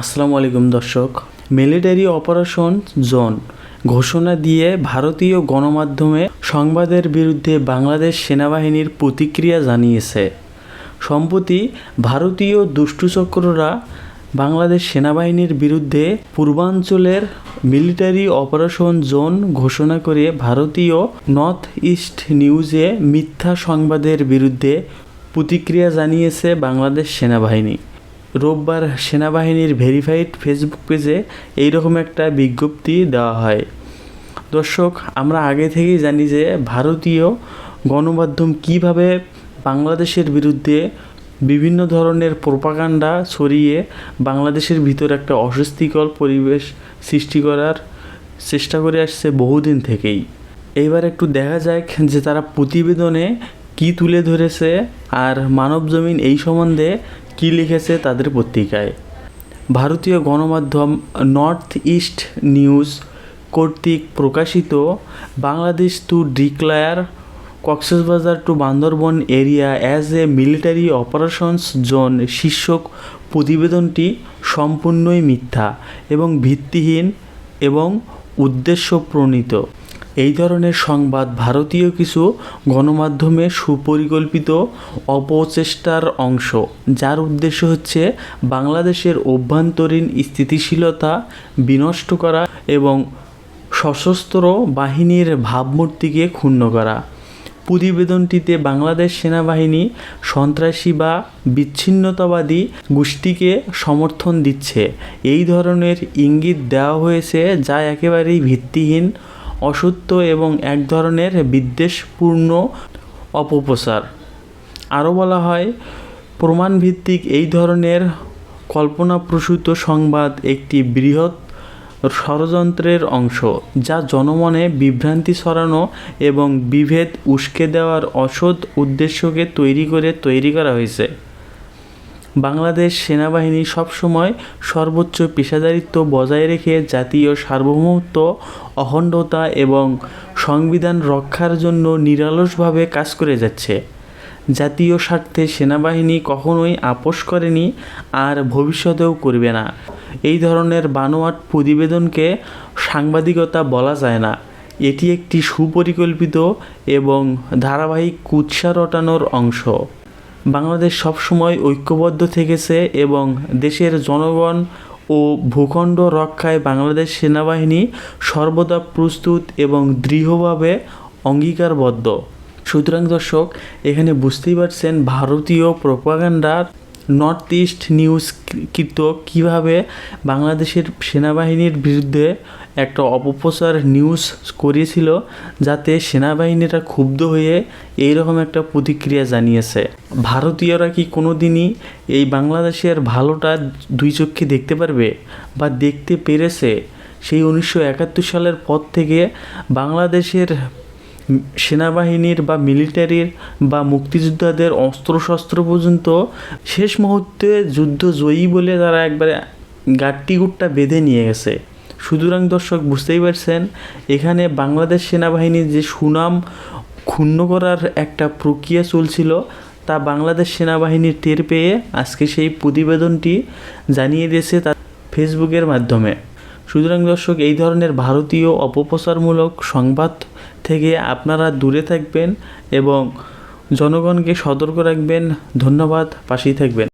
আসসালামু আলাইকুম দর্শক। মিলিটারি অপারেশন জোন ঘোষণা দিয়ে ভারতীয় গণমাধ্যমে সংবাদের বিরুদ্ধে বাংলাদেশ সেনাবাহিনীর প্রতিক্রিয়া জানিয়েছে। সম্প্রতি ভারতীয় দুষ্টুচক্ররা বাংলাদেশ সেনাবাহিনীর বিরুদ্ধে পূর্বাঞ্চলের মিলিটারি অপারেশন জোন ঘোষণা করে ভারতীয় নর্থ ইস্ট নিউজে মিথ্যা সংবাদের বিরুদ্ধে প্রতিক্রিয়া জানিয়েছে বাংলাদেশ সেনাবাহিনী। রোববার সেনাবাহিনীর ভেরিফাইড ফেসবুক পেজে এইরকম একটা বিজ্ঞপ্তি দেওয়া হয়। দর্শক, আমরা আগে থেকেই জানি যে ভারতীয় গণমাধ্যম কীভাবে বাংলাদেশের বিরুদ্ধে বিভিন্ন ধরনের প্রোপাগান্ডা ছড়িয়ে বাংলাদেশের ভিতর একটা অস্বস্তিকর পরিবেশ সৃষ্টি করার চেষ্টা করে আসছে বহুদিন থেকেই। এইবার একটু দেখা যাক যে তারা প্রতিবেদনে কি তুলে ধরেছে আর মানবজমিন এই সম্বন্ধে কি লিখেছে তাদের পত্রিকায়? ভারতীয় গণমাধ্যম নর্থ ইস্ট নিউজ কর্তৃক প্রকাশিত Bangladesh two ডিক্লায়ার Cox's Bazar to Bandarban area as a military operations zone শীর্ষক প্রতিবেদনটি সম্পূর্ণই মিথ্যা এবং ভিত্তিহীন এবং উদ্দেশ্য প্রণীত এই ধরনের সংবাদ ভারতীয় কিছু গণমাধ্যমে সুপরিকল্পিত অপচেষ্টার অংশ, যার উদ্দেশ্য হচ্ছে বাংলাদেশের অভ্যন্তরীণ স্থিতিশীলতা বিনষ্ট করা এবং সশস্ত্র বাহিনীর ভাবমূর্তিকে ক্ষুণ্ণ করা। প্রতিবেদনটিতে বাংলাদেশ সেনাবাহিনী সন্ত্রাসী বা বিচ্ছিন্নতাবাদী গোষ্ঠীকে সমর্থন দিচ্ছে। এই ধরনের ইঙ্গিত দেওয়া হয়েছে যা একেবারেই ভিত্তিহীন অসত্য এবং এক ধরনের বিদ্বেষপূর্ণ অপপ্রচার। আরও বলা হয়, প্রমাণভিত্তিক এই ধরনের কল্পনাপ্রসূত সংবাদ একটি বৃহৎ ষড়যন্ত্রের অংশ, যা জনমনে বিভ্রান্তি ছড়ানো এবং বিভেদ উস্কে দেওয়ার অসৎ উদ্দেশ্যকে তৈরি করে তৈরি করা হয়েছে। বাংলাদেশ সেনাবাহিনী সবসময় সর্বোচ্চ পেশাদারিত্ব বজায় রেখে জাতীয় সার্বভৌমত্ব, অখণ্ডতা এবং সংবিধান রক্ষার জন্য নিরলসভাবে কাজ করে যাচ্ছে। জাতীয় স্বার্থে সেনাবাহিনী কখনোই আপোষ করেনি আর ভবিষ্যতেও করবে না। এই ধরনের বানোয়াট প্রতিবেদনকে সাংবাদিকতা বলা যায় না। এটি একটি সুপরিকল্পিত এবং ধারাবাহিক কুৎসা রটানোর অংশ। বাংলাদেশ সবসময় ঐক্যবদ্ধ থেকেছে এবং দেশের জনগণ ও ভূখণ্ড রক্ষায় বাংলাদেশ সেনাবাহিনী সর্বদা প্রস্তুত এবং দৃঢ়ভাবে অঙ্গীকারবদ্ধ। সুতরাং দর্শক, এখানে বুঝতেই পারছেন ভারতীয় প্রোপাগান্ডার নর্থ ইস্ট নিউজ কৃত কীভাবে বাংলাদেশের সেনাবাহিনীর বিরুদ্ধে একটা অপপ্রচার নিউজ করিয়েছিল যাতে সেনাবাহিনীরা ক্ষুব্ধ হয়ে এই রকম একটা প্রতিক্রিয়া জানিয়েছে? ভারতীয়রা কি কোনো দিনই এই বাংলাদেশের ভালোটা দুই চক্ষে দেখতে পারবে বা দেখতে পেরেছে? সেই উনিশশো একাত্তর সালের পর থেকে বাংলাদেশের সেনাবাহিনীর বা মিলিটারির বা মুক্তিযোদ্ধাদের অস্ত্রশস্ত্র পর্যন্ত শেষ মুহূর্তে যুদ্ধ জয়ী বলে তারা একবারে গাট্টিগুট্টা বেঁধে নিয়ে গেছে। সুতরাং দর্শক, বুঝতেই পারছেন, এখানে বাংলাদেশ সেনাবাহিনীর যে সুনাম ক্ষুণ্ণ করার একটা প্রক্রিয়া চলছিল, তা বাংলাদেশ সেনাবাহিনীর টের পেয়ে আজকে সেই প্রতিবেদনটি জানিয়ে দিয়েছে তার ফেসবুকের মাধ্যমে। সুতরাং দর্শক, এই ধরনের ভারতীয় অপপ্রচারমূলক সংবাদ থেকে আপনারা দূরে থাকবেন এবং জনগণকে সতর্ক রাখবেন। ধন্যবাদ, পাশেই থাকবেন।